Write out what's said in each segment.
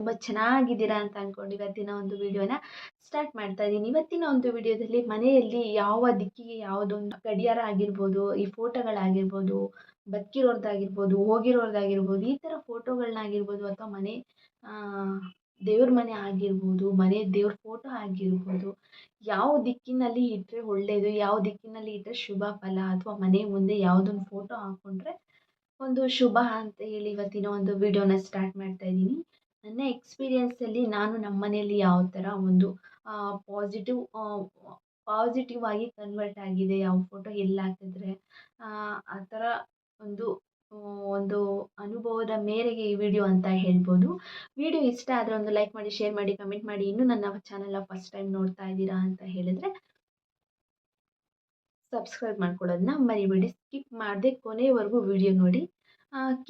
ತುಂಬ ಚೆನ್ನಾಗಿದ್ದೀರಾ ಅಂತ ಅಂದ್ಕೊಂಡು ಇವತ್ತಿನ ಒಂದು ವಿಡಿಯೋನ ಸ್ಟಾರ್ಟ್ ಮಾಡ್ತಾ ಇದ್ದೀನಿ. ಇವತ್ತಿನ ಒಂದು ವಿಡಿಯೋದಲ್ಲಿ ಮನೆಯಲ್ಲಿ ಯಾವ ದಿಕ್ಕಿಗೆ ಯಾವುದೊಂದು ಗಡಿಯಾರ ಆಗಿರ್ಬೋದು, ಈ ಫೋಟೋಗಳಾಗಿರ್ಬೋದು, ಬದುಕಿರೋರ್ದಾಗಿರ್ಬೋದು, ಹೋಗಿರೋರ್ದಾಗಿರ್ಬೋದು, ಈ ಥರ ಫೋಟೋಗಳನ್ನಾಗಿರ್ಬೋದು ಅಥವಾ ಮನೆ ದೇವ್ರ ಮನೆ ಆಗಿರ್ಬೋದು, ಮನೆ ದೇವ್ರ ಫೋಟೋ ಆಗಿರ್ಬೋದು, ಯಾವ ದಿಕ್ಕಿನಲ್ಲಿ ಇಟ್ಟರೆ ಒಳ್ಳೆಯದು ಯಾವ ದಿಕ್ಕಿನಲ್ಲಿ ಇಟ್ಟರೆ ಶುಭ ಫಲ ಅಥವಾ ಮನೆ ಮುಂದೆ ಯಾವುದೊಂದು ಫೋಟೋ ಹಾಕ್ಕೊಂಡ್ರೆ ಒಂದು ಶುಭ ಅಂತ ಹೇಳಿ ಇವತ್ತಿನ ಒಂದು ವಿಡಿಯೋನ ಸ್ಟಾರ್ಟ್ ಮಾಡ್ತಾ ಇದ್ದೀನಿ. ನನ್ನ ಎಕ್ಸ್ಪೀರಿಯನ್ಸಲ್ಲಿ ನಾನು ನಮ್ಮ ಮನೆಯಲ್ಲಿ ಯಾವ ಥರ ಒಂದು ಪಾಸಿಟಿವ್ ಪಾಸಿಟಿವ್ ಆಗಿ ಕನ್ವರ್ಟ್ ಆಗಿದೆ, ಯಾವ ಫೋಟೋ ಎಲ್ಲಿ ಹಾಕಿದ್ರೆ, ಆ ಥರ ಒಂದು ಒಂದು ಅನುಭವದ ಮೇರೆಗೆ ಈ ವಿಡಿಯೋ ಅಂತ ಹೇಳ್ಬೋದು. ವಿಡಿಯೋ ಇಷ್ಟ ಆದರೆ ಒಂದು ಲೈಕ್ ಮಾಡಿ ಶೇರ್ ಮಾಡಿ ಕಮೆಂಟ್ ಮಾಡಿ, ಇನ್ನೂ ನನ್ನ ಚಾನಲ್ನ ಫಸ್ಟ್ ಟೈಮ್ ನೋಡ್ತಾ ಇದ್ದೀರಾ ಅಂತ ಹೇಳಿದ್ರೆ ಸಬ್ಸ್ಕ್ರೈಬ್ ಮಾಡ್ಕೊಳ್ಳೋದನ್ನ ಮರಿಬೇಡಿ. ಸ್ಕಿಪ್ ಮಾಡದೆ ಕೊನೆವರೆಗೂ ವಿಡಿಯೋ ನೋಡಿ.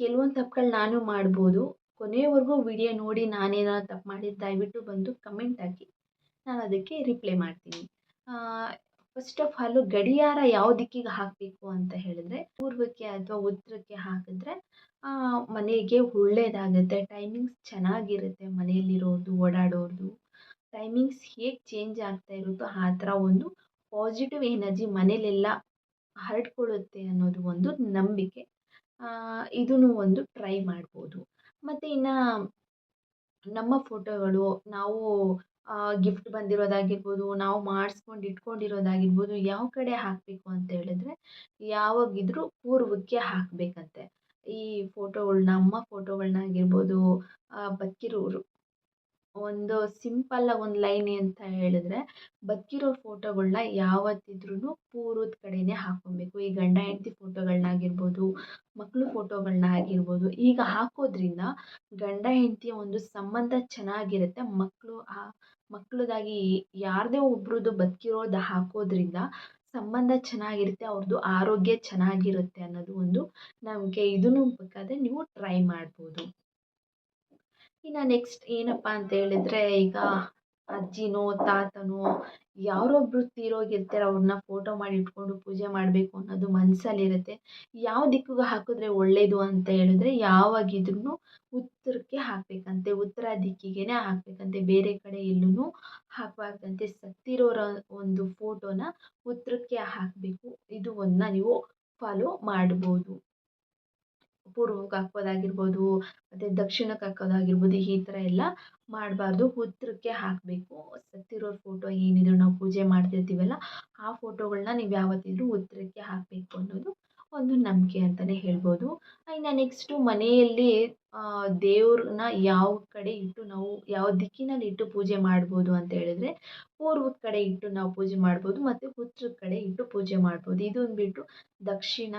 ಕೆಲವೊಂದು ತಪ್ಪುಗಳು ನಾನು ಮಾಡ್ಬೋದು. ಕೊನೆಯವರೆಗೂ ವಿಡಿಯೋ ನೋಡಿ ನಾನೇನೋ ತಪ್ಪು ಮಾಡಿದ್ದು, ದಯವಿಟ್ಟು ಬಂದು ಕಮೆಂಟ್ ಹಾಕಿ. ನಾನು ಅದಕ್ಕೆ ರಿಪ್ಲೈ ಮಾಡ್ತೀನಿ. ಫಸ್ಟ್ ಆಫ್ ಆಲ್ ಗಡಿಯಾರ ಯಾವ ದಿಕ್ಕಿಗೆ ಹಾಕಬೇಕು ಅಂತ ಹೇಳಿದ್ರೆ, ಪೂರ್ವಕ್ಕೆ ಅಥವಾ ಉತ್ತರಕ್ಕೆ ಹಾಕಿದ್ರೆ ಮನೆಗೆ ಒಳ್ಳೆಯದಾಗುತ್ತೆ ಟೈಮಿಂಗ್ಸ್ ಚೆನ್ನಾಗಿರುತ್ತೆ ಮನೆಯಲ್ಲಿರೋದು, ಓಡಾಡೋದು. ಟೈಮಿಂಗ್ಸ್ ಹೇಗೆ ಚೇಂಜ್ ಆಗ್ತಾ ಇರುತ್ತೋ ಆ ಥರ ಒಂದು ಪಾಸಿಟಿವ್ ಎನರ್ಜಿ ಮನೇಲೆಲ್ಲ ಹರಡ್ಕೊಳ್ಳುತ್ತೆ ಅನ್ನೋದು ಒಂದು ನಂಬಿಕೆ. ಇದೂ ಒಂದು ಟ್ರೈ ಮಾಡ್ಬೋದು. ಮತ್ತು ಇನ್ನು ನಮ್ಮ ಫೋಟೋಗಳು, ನಾವು ಗಿಫ್ಟ್ ಬಂದಿರೋದಾಗಿರ್ಬೋದು, ನಾವು ಮಾಡಿಸ್ಕೊಂಡು ಇಟ್ಕೊಂಡಿರೋದಾಗಿರ್ಬೋದು ಯಾವ ಕಡೆ ಹಾಕಬೇಕು ಅಂತ ಹೇಳಿದ್ರೆ, ಯಾವಾಗಿದ್ರೂ ಪೂರ್ವಕ್ಕೆ ಹಾಕಬೇಕಂತೆ. ಈ ಫೋಟೋಗಳ್ನ ಅಮ್ಮ ಫೋಟೋಗಳನ್ನಾಗಿರ್ಬೋದು ಬದುಕಿರೋರು ಒಂದು ಸಿಂಪಲ್ಲಾಗಿ ಒಂದು ಲೈನ್ ಅಂತ ಹೇಳಿದ್ರೆ ಬದುಕಿರೋ ಫೋಟೋಗಳನ್ನ ಯಾವತ್ತಿದ್ರೂ ಪೂರ್ವದ ಕಡೆಯೇ ಹಾಕ್ಕೊಬೇಕು. ಈ ಗಂಡ ಹೆಂಡತಿ ಫೋಟೋಗಳ್ನಾಗಿರ್ಬೋದು ಮಕ್ಕಳು ಫೋಟೋಗಳನ್ನ ಆಗಿರ್ಬೋದು ಈಗ ಹಾಕೋದ್ರಿಂದ ಗಂಡ ಹೆಂಡತಿಯ ಒಂದು ಸಂಬಂಧ ಚೆನ್ನಾಗಿರುತ್ತೆ. ಮಕ್ಕಳು ಆ, ಮಕ್ಳದಾಗಿ ಯಾರದೇ ಒಬ್ರದ್ದು ಬದುಕಿರೋದು ಹಾಕೋದ್ರಿಂದ ಸಂಬಂಧ ಚೆನ್ನಾಗಿರುತ್ತೆ ಅವ್ರದ್ದು ಆರೋಗ್ಯ ಚೆನ್ನಾಗಿರುತ್ತೆ ಅನ್ನೋದು ಒಂದು ನಮಗೆ ಇದನ್ನು ಬೇಕಾದರೆ ನೀವು ಟ್ರೈ ಮಾಡ್ಬೋದು. ಇನ್ನು ನೆಕ್ಸ್ಟ್ ಏನಪ್ಪ ಅಂತ ಹೇಳಿದ್ರೆ ಈಗ ಅಜ್ಜಿನೋ, ತಾತನೋ ಯಾರೊಬ್ರು ತೀರೋಗಿರ್ತಾರೆ, ಅವ್ರನ್ನ ಫೋಟೋ ಮಾಡಿ ಇಟ್ಕೊಂಡು ಪೂಜೆ ಮಾಡಬೇಕು ಅನ್ನೋದು ಮನಸ್ಸಲ್ಲಿರುತ್ತೆ ಯಾವ ದಿಕ್ಕಿಗೆ ಹಾಕಿದ್ರೆ ಒಳ್ಳೆಯದು ಅಂತ ಹೇಳಿದ್ರೆ ಯಾವಾಗಿದ್ರೂ ಉತ್ತರಕ್ಕೆ ಹಾಕಬೇಕಂತೆ, ಉತ್ತರ ದಿಕ್ಕಿಗೆ ಹಾಕಬೇಕಂತೆ, ಬೇರೆ ಕಡೆ ಎಲ್ಲೂ ಹಾಕಬಾರ್ದಂತೆ. ಸತ್ತಿರೋರ ಒಂದು ಫೋಟೋನ ಉತ್ತರಕ್ಕೆ ಹಾಕಬೇಕು. ಇದು ಒಂದು ನೀವು ಫಾಲೋ ಮಾಡ್ಬೋದು. ಪೂರ್ವಕ್ಕೆ ಹಾಕೋದಾಗಿರ್ಬೋದು, ಮತ್ತು ದಕ್ಷಿಣಕ್ಕೆ ಹಾಕೋದಾಗಿರ್ಬೋದು ಈ ಥರ ಎಲ್ಲ ಮಾಡಬಾರ್ದು. ಉತ್ತರಕ್ಕೆ ಹಾಕಬೇಕು. ಸತ್ತಿರೋ ಫೋಟೋ ಏನಿದ್ರು ನಾವು ಪೂಜೆ ಮಾಡ್ತಿರ್ತೀವಲ್ಲ, ಆ ಫೋಟೋಗಳನ್ನ ನೀವು ಯಾವತ್ತಿದ್ರೂ ಉತ್ತರಕ್ಕೆ ಹಾಕಬೇಕು ಅನ್ನೋದು ಒಂದು ನಂಬಿಕೆ ಅಂತಲೇ ಹೇಳ್ಬೋದು. ಇನ್ನು ನೆಕ್ಸ್ಟು ಮನೆಯಲ್ಲಿ ದೇವ್ರನ್ನ ಯಾವ ಕಡೆ ಇಟ್ಟು ನಾವು ಯಾವ ದಿಕ್ಕಿನಲ್ಲಿ ಇಟ್ಟು ಪೂಜೆ ಮಾಡ್ಬೋದು ಅಂತ ಹೇಳಿದ್ರೆ, ಪೂರ್ವದ ಕಡೆ ಇಟ್ಟು ನಾವು ಪೂಜೆ ಮಾಡ್ಬೋದು, ಮತ್ತು ಉತ್ರದ ಕಡೆ ಇಟ್ಟು ಪೂಜೆ ಮಾಡ್ಬೋದು. ಇದೊಂದು ಬಿಟ್ಟು ದಕ್ಷಿಣ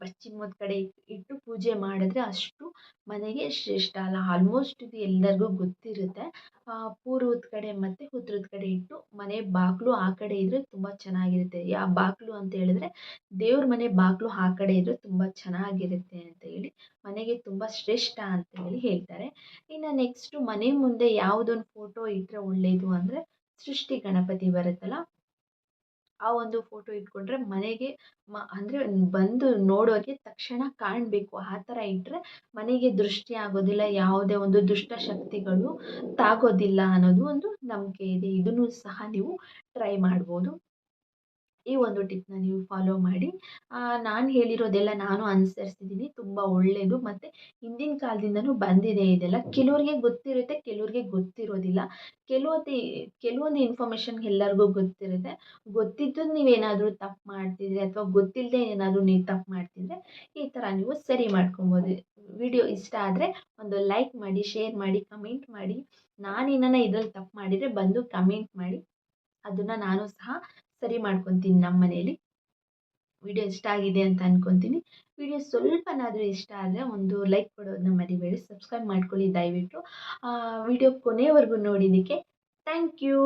ಪಶ್ಚಿಮದ ಕಡೆ ಇಟ್ಟು ಪೂಜೆ ಮಾಡಿದ್ರೆ ಅಷ್ಟು ಮನೆಗೆ ಶ್ರೇಷ್ಠ ಅಲ್ಲ. ಆಲ್ಮೋಸ್ಟ್ ಇದು ಎಲ್ಲರಿಗೂ ಗೊತ್ತಿರುತ್ತೆ. ಪೂರ್ವದ ಕಡೆ ಮತ್ತು ಉತ್ರದ ಕಡೆ ಇಟ್ಟು ಮನೆ ಬಾಗಿಲು ಆ ಕಡೆ ಇದ್ದರೆ ತುಂಬ ಚೆನ್ನಾಗಿರುತ್ತೆ. ಯಾ ಬಾಗಿಲು ಅಂತ ಹೇಳಿದ್ರೆ ದೇವ್ರ ಮನೆ ಬಾಗಿಲು ಆ ಕಡೆ ಇದ್ದರೆ ತುಂಬ ಚೆನ್ನಾಗಿರುತ್ತೆ ಅಂತ ಹೇಳಿ ಮನೆಗೆ ತುಂಬ ಶ್ರೇಷ್ಠ ಅಂತ ಹೇಳಿ ಹೇಳ್ತಾರೆ. ಇನ್ನು ನೆಕ್ಸ್ಟು ಮನೆ ಮುಂದೆ ಯಾವುದೊಂದು ಫೋಟೋ ಇಟ್ಟರೆ ಒಳ್ಳೆಯದು ಅಂದರೆ ಸೃಷ್ಟಿ ಗಣಪತಿ ಬರುತ್ತಲ್ಲ ಆ ಒಂದು ಫೋಟೋ ಇಟ್ಕೊಂಡ್ರೆ ಮನೆಗೆ ಮ, ಅಂದರೆ ಬಂದು ನೋಡೋರಿಗೆ ತಕ್ಷಣ ಕಾಣಬೇಕು. ಆ ಥರ ಇಟ್ಟರೆ ಮನೆಗೆ ದೃಷ್ಟಿ ಆಗೋದಿಲ್ಲ, ಯಾವುದೇ ಒಂದು ದುಷ್ಟ ಶಕ್ತಿಗಳು ತಾಗೋದಿಲ್ಲ ಅನ್ನೋದು ಒಂದು ನಂಬಿಕೆ ಇದೆ. ಇದನ್ನು ಸಹ ನೀವು ಟ್ರೈ ಮಾಡ್ಬೋದು. ಈ ಒಂದು ಟಿಪ್ಪನ್ನ ನೀವು ಫಾಲೋ ಮಾಡಿ. ನಾನು ಹೇಳಿರೋದೆಲ್ಲ ನಾನು ಅನುಸರಿಸಿದ್ದೀನಿ ತುಂಬ ಒಳ್ಳೆಯದು ಮತ್ತು ಹಿಂದಿನ ಕಾಲದಿಂದನೂ ಬಂದಿದೆ ಇದೆಲ್ಲ. ಕೆಲವ್ರಿಗೆ ಗೊತ್ತಿರುತ್ತೆ, ಕೆಲವ್ರಿಗೆ ಗೊತ್ತಿರೋದಿಲ್ಲ. ಕೆಲವೊತ್ತಿ, ಕೆಲವೊಂದು ಇನ್ಫಾರ್ಮೇಷನ್ ಎಲ್ಲರಿಗೂ ಗೊತ್ತಿರುತ್ತೆ. ಗೊತ್ತಿದ್ದು ನೀವೇನಾದರೂ ತಪ್ಪು ಮಾಡ್ತಿದ್ರೆ ಅಥವಾ ಗೊತ್ತಿಲ್ಲದೆ ಏನಾದರೂ ನೀವು ತಪ್ಪು ಮಾಡ್ತಿದ್ರೆ ಈ ಥರ ನೀವು ಸರಿ ಮಾಡ್ಕೊಬೋದು. ವಿಡಿಯೋ ಇಷ್ಟ ಆದರೆ ಒಂದು ಲೈಕ್ ಮಾಡಿ ಶೇರ್ ಮಾಡಿ ಕಮೆಂಟ್ ಮಾಡಿ. ನಾನು ಏನನ್ನ ಇದ್ರಲ್ಲಿ ತಪ್ಪು ಮಾಡಿದರೆ ಬಂದು ಕಮೆಂಟ್ ಮಾಡಿ. ಅದನ್ನು ನಾನು ಸಹ ಸರಿ ಮಾಡ್ಕೊತೀನಿ ನಮ್ಮ ಮನೆಯಲ್ಲಿ. ವಿಡಿಯೋ ಇಷ್ಟ ಆಗಿದೆ ಅಂತ ಅಂದ್ಕೊತೀನಿ ವಿಡಿಯೋ ಸ್ವಲ್ಪನಾದರೂ ಇಷ್ಟ ಆದರೆ ಒಂದು ಲೈಕ್ ಕೊಡೋದನ್ನ ಮರಿಬೇಡಿ ಸಬ್ಸ್ಕ್ರೈಬ್ ಮಾಡ್ಕೊಳ್ಳಿ ದಯವಿಟ್ಟು. ವಿಡಿಯೋ ಕೊನೆವರೆಗೂ ನೋಡಿದ್ದಕ್ಕೆ ಥ್ಯಾಂಕ್ ಯು